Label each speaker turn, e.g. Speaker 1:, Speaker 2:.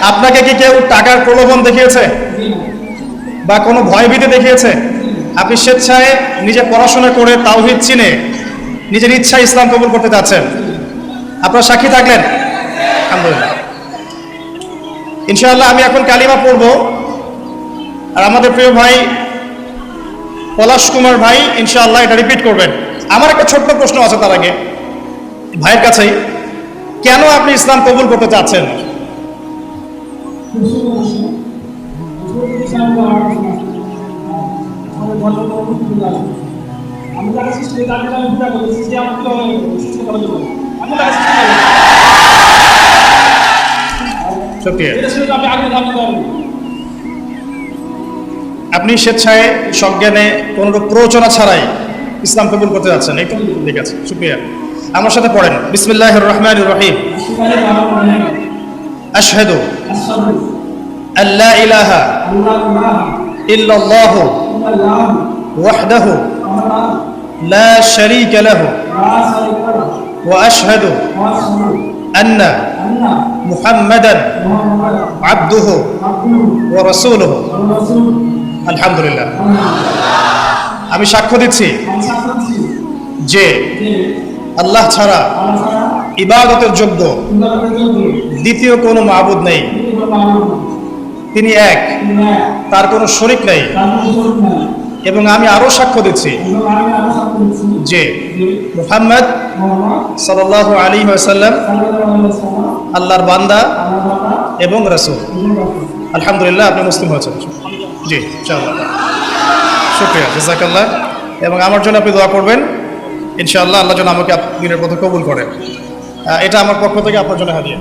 Speaker 1: আপনাকে কি কেউ টাকার প্রলোভন দেখিয়েছে? বা কোনো ভয়ভীতি দেখিয়েছে? আপনি স্বেচ্ছায় নিজে পড়াশোনা করে তাওহিদ চিনে নিজের ইচ্ছা ইসলাম কবুল করতে চাচ্ছেন। আপনারা সাক্ষী থাকলেন? ইনশাআল্লাহ আমি এখন কালিমা পড়ব। আর আমাদের প্রিয় ভাই পলাশ কুমার ভাই, ইনশাআল্লাহ এটা রিপিট করবেন। আমার একটা ছোট্ট প্রশ্ন আছে তার আগে। ভাইয়ের কাছেই। কেন আপনি ইসলাম কবুল করতে চাচ্ছেন?
Speaker 2: আমি তাকে সৃষ্টি তাকে আমি পূজা করি সৃষ্টি আমাকে সৃষ্টি করার জন্য আমি তাকে সৃষ্টি করি
Speaker 1: শুক্রিয়া
Speaker 2: এটা ছিল আমি আগে ধারণ করব
Speaker 1: আপনি স্বেচ্ছায় সজ্ঞানে কোনো রূপ প্ররোচনা ছাড়াই ইসলাম কবুল করতে যাচ্ছেন এই ঠিক আছে শুক্রিয়া। আমার সাথে পড়েন। বিসমিল্লাহ রহমান রহিম। আশহাদু
Speaker 2: আসাদু
Speaker 1: আল্লাহ ইলাহা
Speaker 2: আল্লাহ ইলাহা
Speaker 1: ইল্লাল্লাহ
Speaker 2: ইল্লাল্লাহ
Speaker 1: ওয়াহদাহু
Speaker 2: আমরা
Speaker 1: লা শারীকা লাহু
Speaker 2: লা শারীকা লাহু
Speaker 1: ওয়া আশহাদু
Speaker 2: ওয়া আশহাদু
Speaker 1: আন্না
Speaker 2: আন্না
Speaker 1: মুহাম্মাদান
Speaker 2: মুহাম্মাদান
Speaker 1: আবদুহু
Speaker 2: আবদুহু
Speaker 1: ওয়া রাসূলুহু
Speaker 2: ওয়া রাসূলুহু
Speaker 1: আলহামদুলিল্লাহ আমি সাক্ষ্য দিচ্ছি
Speaker 2: আমি সাক্ষ্য দিচ্ছি
Speaker 1: যে
Speaker 2: যে
Speaker 1: আল্লাহ ছাড়া
Speaker 2: আল্লাহ ছাড়া
Speaker 1: ইবাদতের যোগ্য। দ্বিতীয় কোনো মাহবুদ নেই।
Speaker 2: তিনি
Speaker 1: এক। তার কোনো শরিক নেই। এবং আমি আরও সাক্ষ্য দিচ্ছি যে মুহাম্মদ সাল্লাল্লাহু আলী ওয়াসাল্লাম আল্লাহর বান্দা এবং রাসূল। আলহামদুলিল্লাহ, আপনি মুসলিম হয়েছেন। জি শুক্রিয়া, জাজাকাল্লাহ। এবং আমার জন্য আপনি দোয়া করবেন। ইনশাআল্লাহ, আল্লাহ যেন আমাকে আপ- দিনের পথে কবুল করেন। এটা আমার পক্ষ থেকে আপনার জন্য হাদিয়া।